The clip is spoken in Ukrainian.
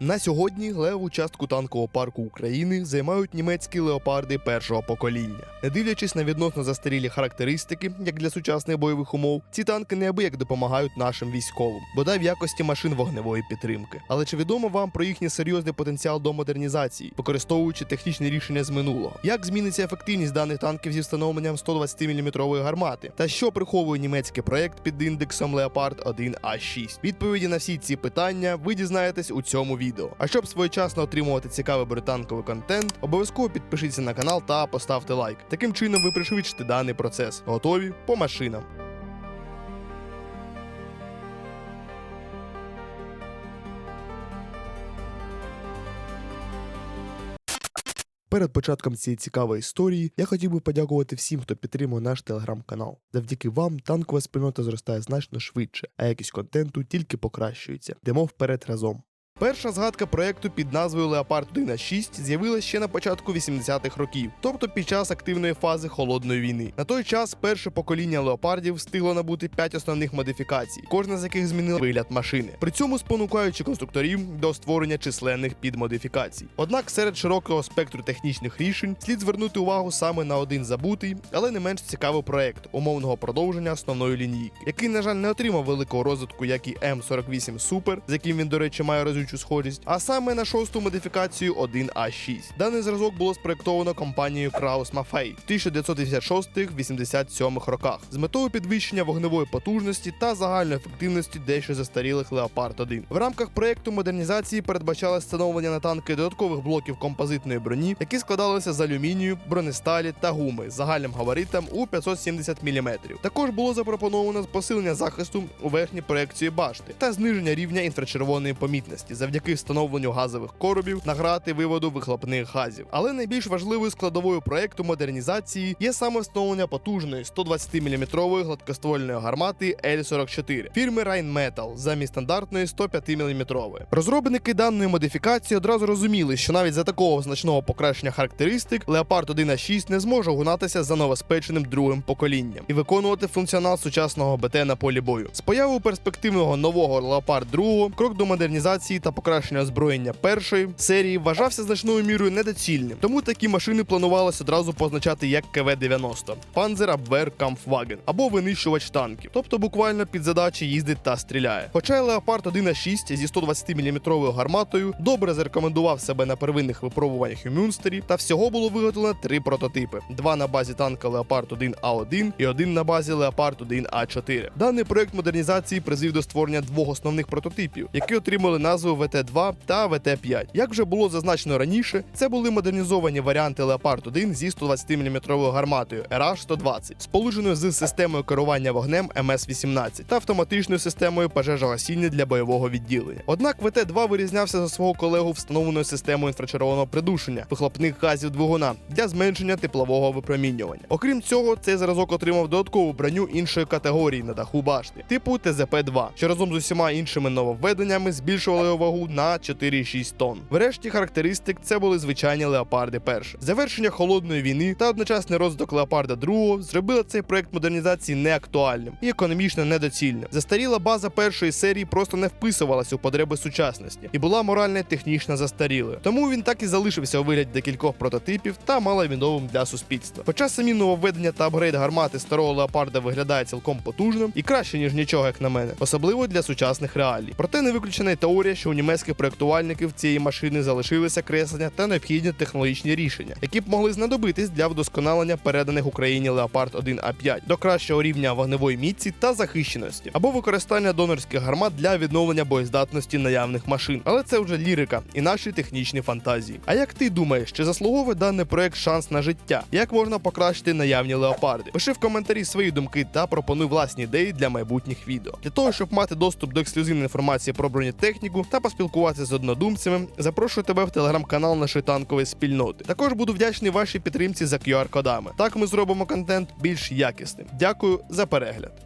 На сьогодні леву частку танкового парку України займають німецькі леопарди першого покоління. Не дивлячись на відносно застарілі характеристики, як для сучасних бойових умов, ці танки неабияк допомагають нашим військовим, бодай в якості машин вогневої підтримки. Але чи відомо вам про їхній серйозний потенціал до модернізації, використовуючи технічні рішення з минулого? Як зміниться ефективність даних танків зі встановленням 120 мм гармати? Та що приховує німецький проект під індексом Leopard 1 a 6 Відповіді на всі ці питання ви дізнаєтесь у цьому відео. А щоб своєчасно отримувати цікавий британковий контент, обов'язково підпишіться на канал та поставте лайк. Таким чином ви пришвидшите даний процес. Готові по машинам. Перед початком цієї цікавої історії я хотів би подякувати всім, хто підтримує наш телеграм-канал. Завдяки вам танкова спільнота зростає значно швидше, а якість контенту тільки покращується. Йдемо вперед разом. Перша згадка проекту під назвою Leopard 1 на 6 з'явилася ще на початку 80-х років, тобто під час активної фази холодної війни. На той час перше покоління леопардів встигло набути 5 основних модифікацій, кожна з яких змінила вигляд машини, при цьому спонукаючи конструкторів до створення численних підмодифікацій. Однак серед широкого спектру технічних рішень слід звернути увагу саме на один забутий, але не менш цікавий проект умовного продовження основної лінійки, який, на жаль, не отримав великого розвитку, як і М48 Super, з яким він, до речі, має розвитку схожість, а саме на шосту модифікацію 1А6. Даний зразок було спроектовано компанією Kraus Maffei в 1986-87 роках з метою підвищення вогневої потужності та загальної ефективності дещо застарілих Leopard 1. В рамках проекту модернізації передбачалось встановлення на танки додаткових блоків композитної броні, які складалися з алюмінію, бронесталі та гуми з загальним габаритом у 570 мм. Також було запропоновано посилення захисту у верхній проекції башти та зниження рівня інфрачервоної помітності завдяки встановленню газових коробів на грати виводу вихлопних газів. Але найбільш важливою складовою проекту модернізації є саме встановлення потужної 120-мм гладкоствольної гармати L44 фірми Rheinmetall замість стандартної 105-мм. Розробники даної модифікації одразу розуміли, що навіть за такого значного покращення характеристик Leopard 1 a 6 не зможе гнатися за новоспеченим другим поколінням і виконувати функціонал сучасного БТ на полі бою. З появою перспективного нового Leopard 2 крок до модернізації та покращення озброєння першої серії вважався значною мірою недоцільним, тому такі машини планувалось одразу позначати як КВ-90 Panzer Abwehr Kampfwagen або винищувач танків, тобто буквально під задачі їздить та стріляє. Хоча Leopard 1 a 6 зі 120-мм гарматою добре зарекомендував себе на первинних випробуваннях у Мюнстері, та всього було виготовлено три прототипи: два на базі танка Leopard 1 A1 і один на базі Leopard 1 A4. Даний проект модернізації призвів до створення двох основних прототипів, які отримали назву ВТ-2 та ВТ-5. Як вже було зазначено раніше, це були модернізовані варіанти Leopard 1 зі 120-мм гарматою RH-120, сполученою з системою керування вогнем МС-18 та автоматичною системою пожежогасіння для бойового відділення. Однак ВТ-2 вирізнявся за свого колегу встановленою системою інфрачервоного придушення вихлопних газів двигуна для зменшення теплового випромінювання. Окрім цього, цей зразок отримав додаткову броню іншої категорії на даху башти, типу ТЗП-2, що разом з усіма іншими нововведеннями збільшували його вагу на 4,6 тонн. Врешті характеристик це були звичайні леопарди перші. Завершення холодної війни та одночасний розвиток леопарда другого зробили цей проект модернізації неактуальним і економічно недоцільним. Застаріла база першої серії просто не вписувалася у потреби сучасності і була морально технічно застарілою. Тому він так і залишився у вигляді декількох прототипів та маловідомим для суспільства. Хоча самі нововведення та апгрейд гармати старого леопарда виглядає цілком потужним і краще ніж нічого, як на мене, особливо для сучасних реалій. Проте не виключена й теорія, що у німецьких проектувальників цієї машини залишилися креслення та необхідні технологічні рішення, які б могли знадобитись для вдосконалення переданих Україні Leopard 1 a 5 до кращого рівня вогневої міці та захищеності, або використання донорських гармат для відновлення боєздатності наявних машин. Але це вже лірика і наші технічні фантазії. А як ти думаєш, чи заслуговує даний проект шанс на життя? Як можна покращити наявні леопарди? Пиши в коментарі свої думки та пропонуй власні ідеї для майбутніх відео. Для того, щоб мати доступ до ексклюзивної інформації про бронетехніку та поспілкуватися з однодумцями, запрошую тебе в телеграм-канал нашої танкової спільноти. Також буду вдячний вашій підтримці за QR-кодами. Так ми зробимо контент більш якісним. Дякую за перегляд.